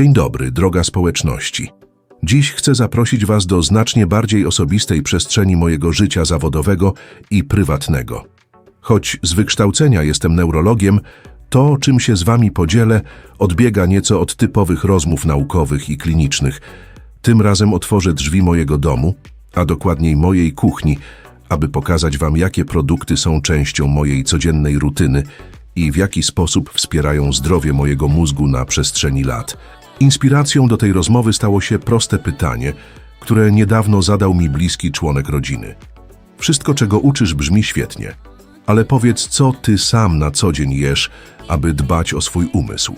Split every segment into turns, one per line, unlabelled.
Dzień dobry, droga społeczności. Dziś chcę zaprosić Was do znacznie bardziej osobistej przestrzeni mojego życia zawodowego i prywatnego. Choć z wykształcenia jestem neurologiem, to, czym się z Wami podzielę, odbiega nieco od typowych rozmów naukowych i klinicznych. Tym razem otworzę drzwi mojego domu, a dokładniej mojej kuchni, aby pokazać Wam, jakie produkty są częścią mojej codziennej rutyny i w jaki sposób wspierają zdrowie mojego mózgu na przestrzeni lat. Inspiracją do tej rozmowy stało się proste pytanie, które niedawno zadał mi bliski członek rodziny. Wszystko, czego uczysz, brzmi świetnie, ale powiedz, co ty sam na co dzień jesz, aby dbać o swój umysł.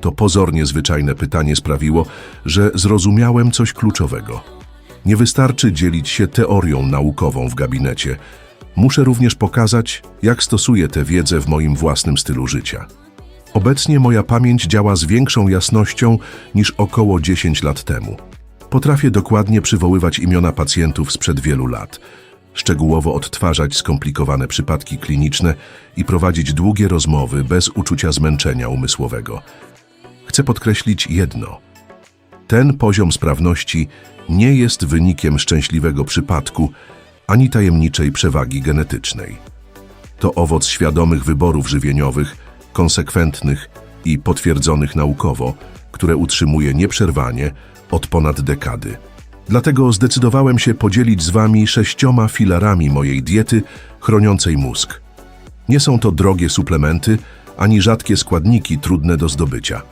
To pozornie zwyczajne pytanie sprawiło, że zrozumiałem coś kluczowego. Nie wystarczy dzielić się teorią naukową w gabinecie. Muszę również pokazać, jak stosuję tę wiedzę w moim własnym stylu życia. Obecnie moja pamięć działa z większą jasnością niż około 10 lat temu. Potrafię dokładnie przywoływać imiona pacjentów sprzed wielu lat, szczegółowo odtwarzać skomplikowane przypadki kliniczne i prowadzić długie rozmowy bez uczucia zmęczenia umysłowego. Chcę podkreślić jedno. Ten poziom sprawności nie jest wynikiem szczęśliwego przypadku ani tajemniczej przewagi genetycznej. To owoc świadomych wyborów żywieniowych, konsekwentnych i potwierdzonych naukowo, które utrzymuję nieprzerwanie od ponad dekady. Dlatego zdecydowałem się podzielić z Wami sześcioma filarami mojej diety chroniącej mózg. Nie są to drogie suplementy, ani rzadkie składniki trudne do zdobycia.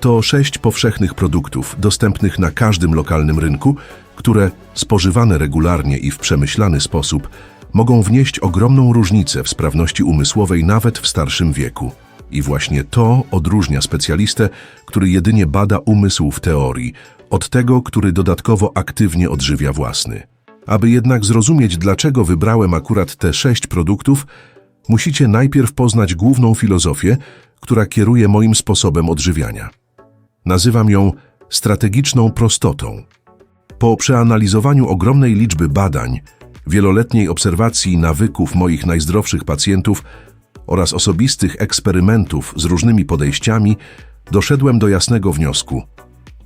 To sześć powszechnych produktów dostępnych na każdym lokalnym rynku, które, spożywane regularnie i w przemyślany sposób, mogą wnieść ogromną różnicę w sprawności umysłowej nawet w starszym wieku. I właśnie to odróżnia specjalistę, który jedynie bada umysł w teorii, od tego, który dodatkowo aktywnie odżywia własny. Aby jednak zrozumieć, dlaczego wybrałem akurat te sześć produktów, musicie najpierw poznać główną filozofię, która kieruje moim sposobem odżywiania. Nazywam ją strategiczną prostotą. Po przeanalizowaniu ogromnej liczby badań, wieloletniej obserwacji nawyków moich najzdrowszych pacjentów oraz osobistych eksperymentów z różnymi podejściami, doszedłem do jasnego wniosku.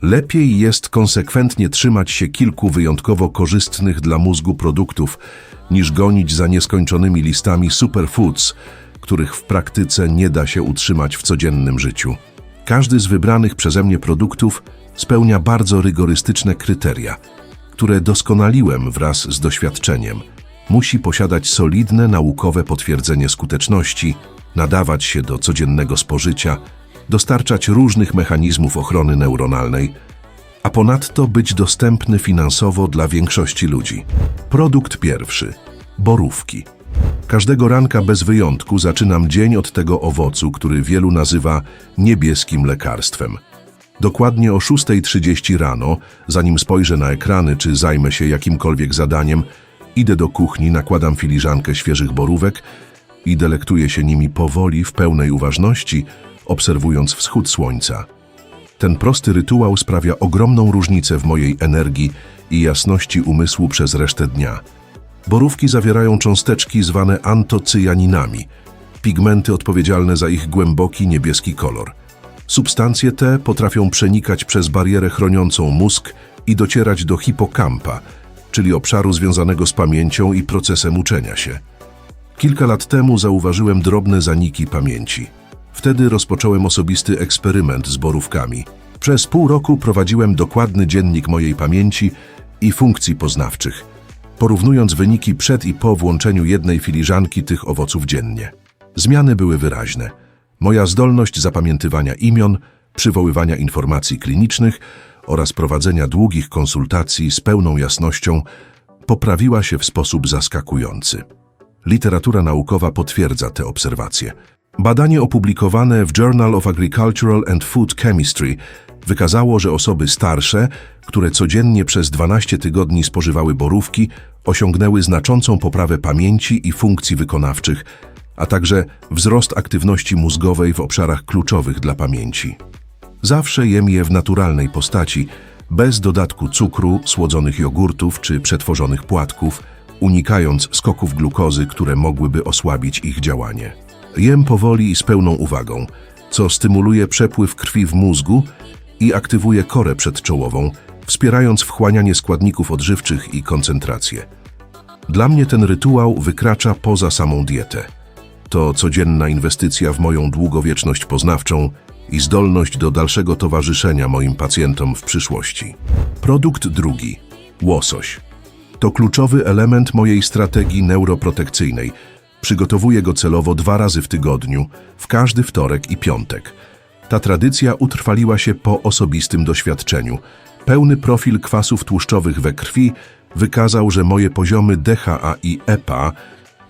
Lepiej jest konsekwentnie trzymać się kilku wyjątkowo korzystnych dla mózgu produktów, niż gonić za nieskończonymi listami superfoods, których w praktyce nie da się utrzymać w codziennym życiu. Każdy z wybranych przeze mnie produktów spełnia bardzo rygorystyczne kryteria, które doskonaliłem wraz z doświadczeniem. Musi posiadać solidne naukowe potwierdzenie skuteczności, nadawać się do codziennego spożycia, dostarczać różnych mechanizmów ochrony neuronalnej, a ponadto być dostępny finansowo dla większości ludzi. Produkt pierwszy. Borówki. Każdego ranka bez wyjątku zaczynam dzień od tego owocu, który wielu nazywa niebieskim lekarstwem. Dokładnie o 6.30 rano, zanim spojrzę na ekrany czy zajmę się jakimkolwiek zadaniem, idę do kuchni, nakładam filiżankę świeżych borówek i delektuję się nimi powoli, w pełnej uważności, obserwując wschód słońca. Ten prosty rytuał sprawia ogromną różnicę w mojej energii i jasności umysłu przez resztę dnia. Borówki zawierają cząsteczki zwane antocyjaninami, pigmenty odpowiedzialne za ich głęboki niebieski kolor. Substancje te potrafią przenikać przez barierę chroniącą mózg i docierać do hipokampa, czyli obszaru związanego z pamięcią i procesem uczenia się. Kilka lat temu zauważyłem drobne zaniki pamięci. Wtedy rozpocząłem osobisty eksperyment z borówkami. Przez pół roku prowadziłem dokładny dziennik mojej pamięci i funkcji poznawczych, porównując wyniki przed i po włączeniu jednej filiżanki tych owoców dziennie. Zmiany były wyraźne. Moja zdolność zapamiętywania imion, przywoływania informacji klinicznych oraz prowadzenia długich konsultacji z pełną jasnością poprawiła się w sposób zaskakujący. Literatura naukowa potwierdza te obserwacje. Badanie opublikowane w Journal of Agricultural and Food Chemistry wykazało, że osoby starsze, które codziennie przez 12 tygodni spożywały borówki, osiągnęły znaczącą poprawę pamięci i funkcji wykonawczych, a także wzrost aktywności mózgowej w obszarach kluczowych dla pamięci. Zawsze jem je w naturalnej postaci, bez dodatku cukru, słodzonych jogurtów czy przetworzonych płatków, unikając skoków glukozy, które mogłyby osłabić ich działanie. Jem powoli i z pełną uwagą, co stymuluje przepływ krwi w mózgu i aktywuje korę przedczołową, wspierając wchłanianie składników odżywczych i koncentrację. Dla mnie ten rytuał wykracza poza samą dietę. To codzienna inwestycja w moją długowieczność poznawczą i zdolność do dalszego towarzyszenia moim pacjentom w przyszłości. Produkt drugi. Łosoś. To kluczowy element mojej strategii neuroprotekcyjnej. Przygotowuję go celowo dwa razy w tygodniu, w każdy wtorek i piątek. Ta tradycja utrwaliła się po osobistym doświadczeniu. Pełny profil kwasów tłuszczowych we krwi wykazał, że moje poziomy DHA i EPA,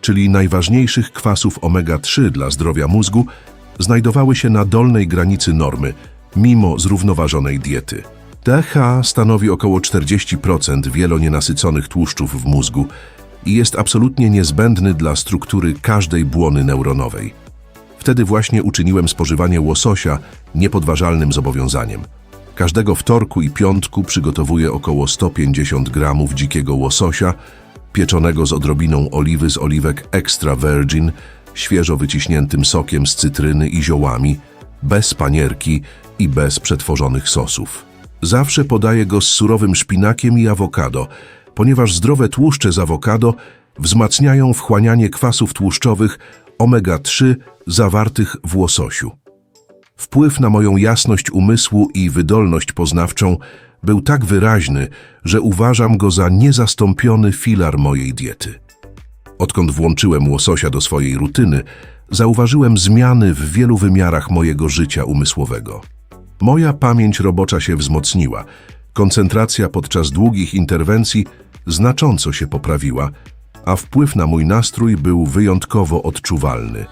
czyli najważniejszych kwasów omega-3 dla zdrowia mózgu, znajdowały się na dolnej granicy normy, mimo zrównoważonej diety. DHA stanowi około 40% wielonienasyconych tłuszczów w mózgu i jest absolutnie niezbędny dla struktury każdej błony neuronowej. Wtedy właśnie uczyniłem spożywanie łososia niepodważalnym zobowiązaniem. Każdego wtorku i piątku przygotowuję około 150 gramów dzikiego łososia, pieczonego z odrobiną oliwy z oliwek extra virgin, świeżo wyciśniętym sokiem z cytryny i ziołami, bez panierki i bez przetworzonych sosów. Zawsze podaję go z surowym szpinakiem i awokado, ponieważ zdrowe tłuszcze z awokado wzmacniają wchłanianie kwasów tłuszczowych omega-3 zawartych w łososiu. Wpływ na moją jasność umysłu i wydolność poznawczą był tak wyraźny, że uważam go za niezastąpiony filar mojej diety. Odkąd włączyłem łososia do swojej rutyny, zauważyłem zmiany w wielu wymiarach mojego życia umysłowego. Moja pamięć robocza się wzmocniła, koncentracja podczas długich interwencji znacząco się poprawiła, a wpływ na mój nastrój był wyjątkowo odczuwalny.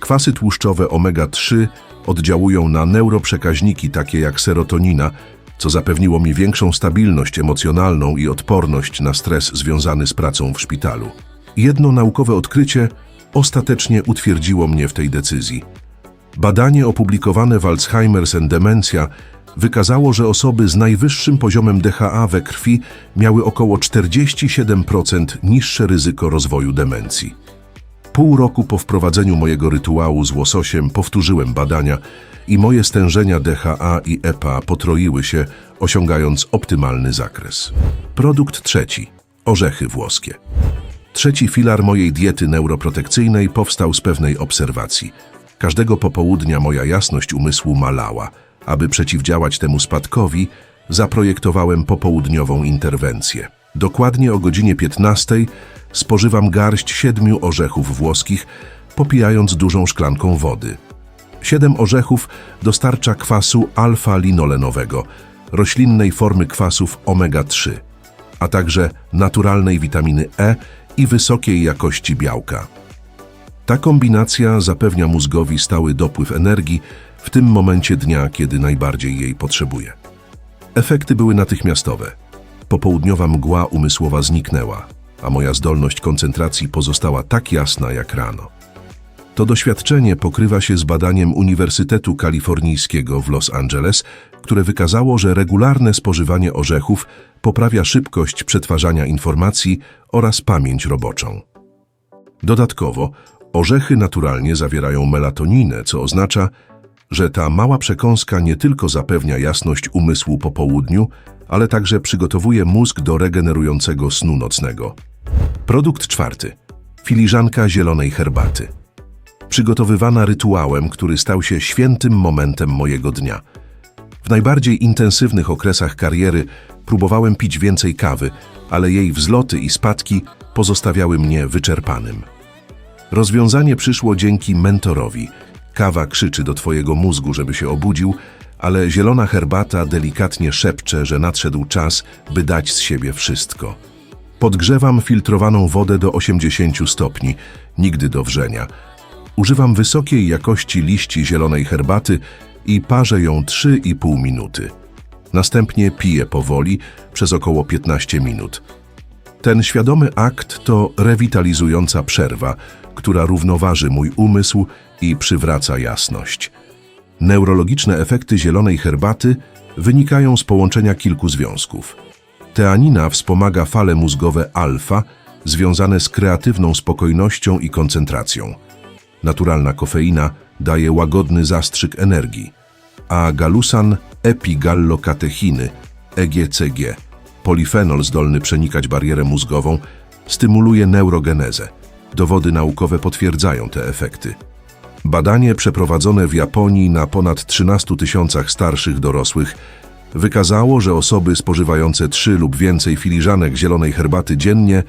Kwasy tłuszczowe omega-3 oddziałują na neuroprzekaźniki takie jak serotonina, co zapewniło mi większą stabilność emocjonalną i odporność na stres związany z pracą w szpitalu. Jedno naukowe odkrycie ostatecznie utwierdziło mnie w tej decyzji. Badanie opublikowane w Alzheimer's and Dementia wykazało, że osoby z najwyższym poziomem DHA we krwi miały około 47% niższe ryzyko rozwoju demencji. Pół roku po wprowadzeniu mojego rytuału z łososiem powtórzyłem badania i moje stężenia DHA i EPA potroiły się, osiągając optymalny zakres. Produkt trzeci. Orzechy włoskie. Trzeci filar mojej diety neuroprotekcyjnej powstał z pewnej obserwacji. Każdego popołudnia moja jasność umysłu malała. Aby przeciwdziałać temu spadkowi, zaprojektowałem popołudniową interwencję. Dokładnie o godzinie 15 spożywam garść siedmiu orzechów włoskich, popijając dużą szklanką wody. Siedem orzechów dostarcza kwasu alfa-linolenowego, roślinnej formy kwasów omega-3, a także naturalnej witaminy E i wysokiej jakości białka. Ta kombinacja zapewnia mózgowi stały dopływ energii w tym momencie dnia, kiedy najbardziej jej potrzebuje. Efekty były natychmiastowe. Popołudniowa mgła umysłowa zniknęła, a moja zdolność koncentracji pozostała tak jasna jak rano. To doświadczenie pokrywa się z badaniem Uniwersytetu Kalifornijskiego w Los Angeles, które wykazało, że regularne spożywanie orzechów poprawia szybkość przetwarzania informacji oraz pamięć roboczą. Dodatkowo, orzechy naturalnie zawierają melatoninę, co oznacza, że ta mała przekąska nie tylko zapewnia jasność umysłu po południu, ale także przygotowuje mózg do regenerującego snu nocnego. Produkt czwarty. Filiżanka zielonej herbaty. Przygotowywana rytuałem, który stał się świętym momentem mojego dnia. W najbardziej intensywnych okresach kariery próbowałem pić więcej kawy, ale jej wzloty i spadki pozostawiały mnie wyczerpanym. Rozwiązanie przyszło dzięki mentorowi. Kawa krzyczy do twojego mózgu, żeby się obudził, ale zielona herbata delikatnie szepcze, że nadszedł czas, by dać z siebie wszystko. Podgrzewam filtrowaną wodę do 80 stopni, nigdy do wrzenia. Używam wysokiej jakości liści zielonej herbaty i parzę ją 3,5 minuty. Następnie piję powoli przez około 15 minut. Ten świadomy akt to rewitalizująca przerwa, która równoważy mój umysł i przywraca jasność. Neurologiczne efekty zielonej herbaty wynikają z połączenia kilku związków. Teanina wspomaga fale mózgowe alfa związane z kreatywną spokojnością i koncentracją. Naturalna kofeina daje łagodny zastrzyk energii, a galusan epigallokatechiny, EGCG. Polifenol zdolny przenikać barierę mózgową stymuluje neurogenezę. Dowody naukowe potwierdzają te efekty. Badanie przeprowadzone w Japonii na ponad 13 tysiącach starszych dorosłych wykazało, że osoby spożywające 3 lub więcej filiżanek zielonej herbaty dziennie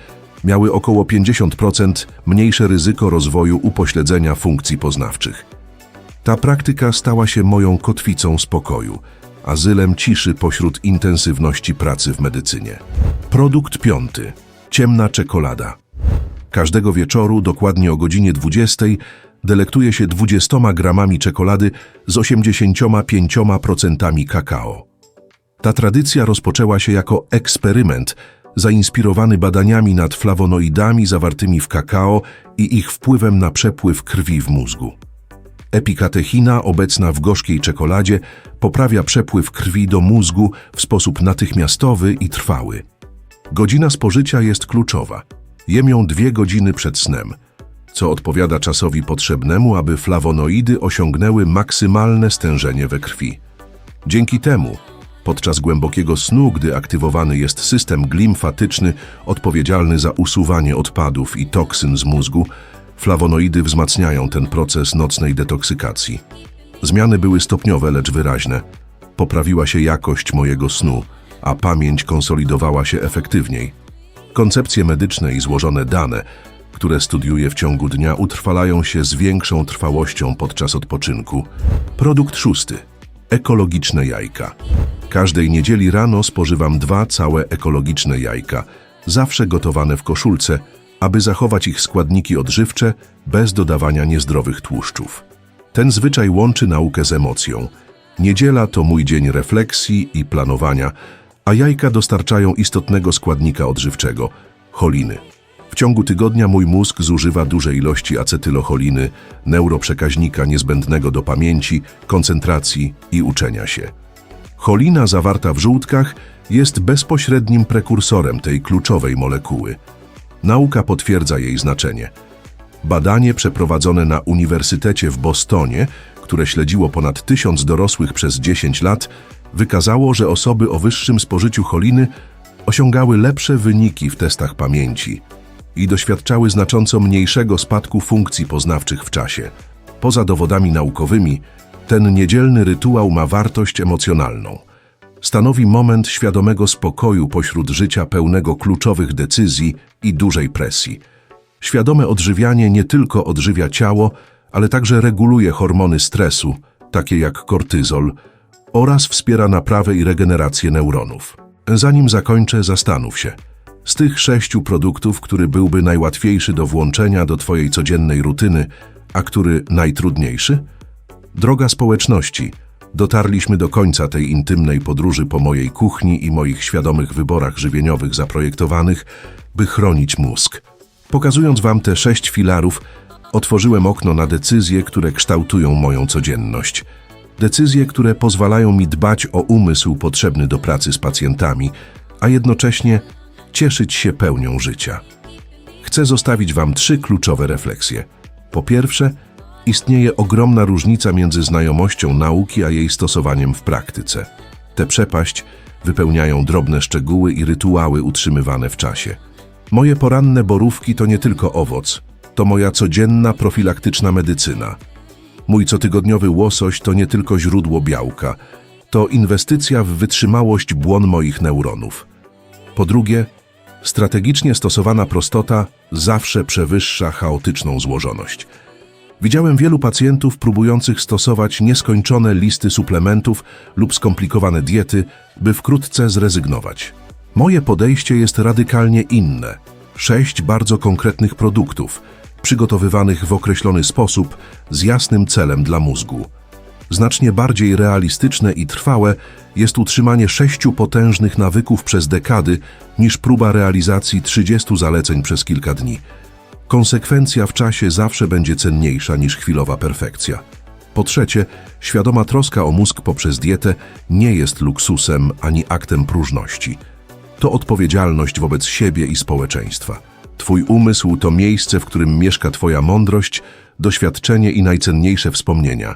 miały około 50% mniejsze ryzyko rozwoju upośledzenia funkcji poznawczych. Ta praktyka stała się moją kotwicą spokoju, azylem ciszy pośród intensywności pracy w medycynie. Produkt piąty. Ciemna czekolada. Każdego wieczoru, dokładnie o godzinie 20, delektuje się 20 gramami czekolady z 85% kakao. Ta tradycja rozpoczęła się jako eksperyment zainspirowany badaniami nad flawonoidami zawartymi w kakao i ich wpływem na przepływ krwi w mózgu. Epikatechina obecna w gorzkiej czekoladzie poprawia przepływ krwi do mózgu w sposób natychmiastowy i trwały. Godzina spożycia jest kluczowa. Jem ją dwie godziny przed snem, co odpowiada czasowi potrzebnemu, aby flawonoidy osiągnęły maksymalne stężenie we krwi. Dzięki temu, podczas głębokiego snu, gdy aktywowany jest system glimfatyczny odpowiedzialny za usuwanie odpadów i toksyn z mózgu, flawonoidy wzmacniają ten proces nocnej detoksykacji. Zmiany były stopniowe, lecz wyraźne. Poprawiła się jakość mojego snu, a pamięć konsolidowała się efektywniej. Koncepcje medyczne i złożone dane, które studiuję w ciągu dnia, utrwalają się z większą trwałością podczas odpoczynku. Produkt szósty. Ekologiczne jajka. Każdej niedzieli rano spożywam dwa całe ekologiczne jajka, zawsze gotowane w koszulce, aby zachować ich składniki odżywcze bez dodawania niezdrowych tłuszczów. Ten zwyczaj łączy naukę z emocją. Niedziela to mój dzień refleksji i planowania, a jajka dostarczają istotnego składnika odżywczego choliny. W ciągu tygodnia mój mózg zużywa duże ilości acetylocholiny, neuroprzekaźnika niezbędnego do pamięci, koncentracji i uczenia się. Cholina zawarta w żółtkach jest bezpośrednim prekursorem tej kluczowej molekuły. Nauka potwierdza jej znaczenie. Badanie przeprowadzone na Uniwersytecie w Bostonie, które śledziło ponad tysiąc dorosłych przez 10 lat, wykazało, że osoby o wyższym spożyciu choliny osiągały lepsze wyniki w testach pamięci i doświadczały znacząco mniejszego spadku funkcji poznawczych w czasie. Poza dowodami naukowymi, ten niedzielny rytuał ma wartość emocjonalną. Stanowi moment świadomego spokoju pośród życia pełnego kluczowych decyzji i dużej presji. Świadome odżywianie nie tylko odżywia ciało, ale także reguluje hormony stresu, takie jak kortyzol, oraz wspiera naprawę i regenerację neuronów. Zanim zakończę, zastanów się. Z tych sześciu produktów, który byłby najłatwiejszy do włączenia do Twojej codziennej rutyny, a który najtrudniejszy? Droga społeczności, dotarliśmy do końca tej intymnej podróży po mojej kuchni i moich świadomych wyborach żywieniowych zaprojektowanych, by chronić mózg. Pokazując Wam te sześć filarów, otworzyłem okno na decyzje, które kształtują moją codzienność. Decyzje, które pozwalają mi dbać o umysł potrzebny do pracy z pacjentami, a jednocześnie cieszyć się pełnią życia. Chcę zostawić Wam trzy kluczowe refleksje. Po pierwsze, istnieje ogromna różnica między znajomością nauki a jej stosowaniem w praktyce. Tę przepaść wypełniają drobne szczegóły i rytuały utrzymywane w czasie. Moje poranne borówki to nie tylko owoc, to moja codzienna profilaktyczna medycyna. Mój cotygodniowy łosoś to nie tylko źródło białka, to inwestycja w wytrzymałość błon moich neuronów. Po drugie, strategicznie stosowana prostota zawsze przewyższa chaotyczną złożoność. Widziałem wielu pacjentów próbujących stosować nieskończone listy suplementów lub skomplikowane diety, by wkrótce zrezygnować. Moje podejście jest radykalnie inne. Sześć bardzo konkretnych produktów, przygotowywanych w określony sposób, z jasnym celem dla mózgu. Znacznie bardziej realistyczne i trwałe jest utrzymanie sześciu potężnych nawyków przez dekady niż próba realizacji 30 zaleceń przez kilka dni. Konsekwencja w czasie zawsze będzie cenniejsza niż chwilowa perfekcja. Po trzecie, świadoma troska o mózg poprzez dietę nie jest luksusem ani aktem próżności. To odpowiedzialność wobec siebie i społeczeństwa. Twój umysł to miejsce, w którym mieszka Twoja mądrość, doświadczenie i najcenniejsze wspomnienia.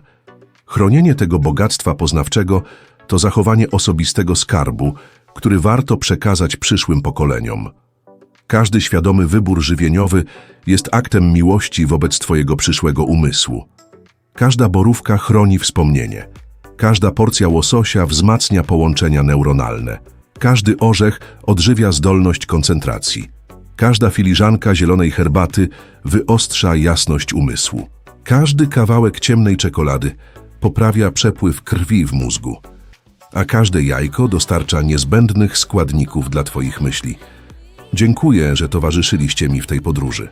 Chronienie tego bogactwa poznawczego to zachowanie osobistego skarbu, który warto przekazać przyszłym pokoleniom. Każdy świadomy wybór żywieniowy jest aktem miłości wobec Twojego przyszłego umysłu. Każda borówka chroni wspomnienie. Każda porcja łososia wzmacnia połączenia neuronalne. Każdy orzech odżywia zdolność koncentracji. Każda filiżanka zielonej herbaty wyostrza jasność umysłu. Każdy kawałek ciemnej czekolady poprawia przepływ krwi w mózgu. A każde jajko dostarcza niezbędnych składników dla Twoich myśli. Dziękuję, że towarzyszyliście mi w tej podróży.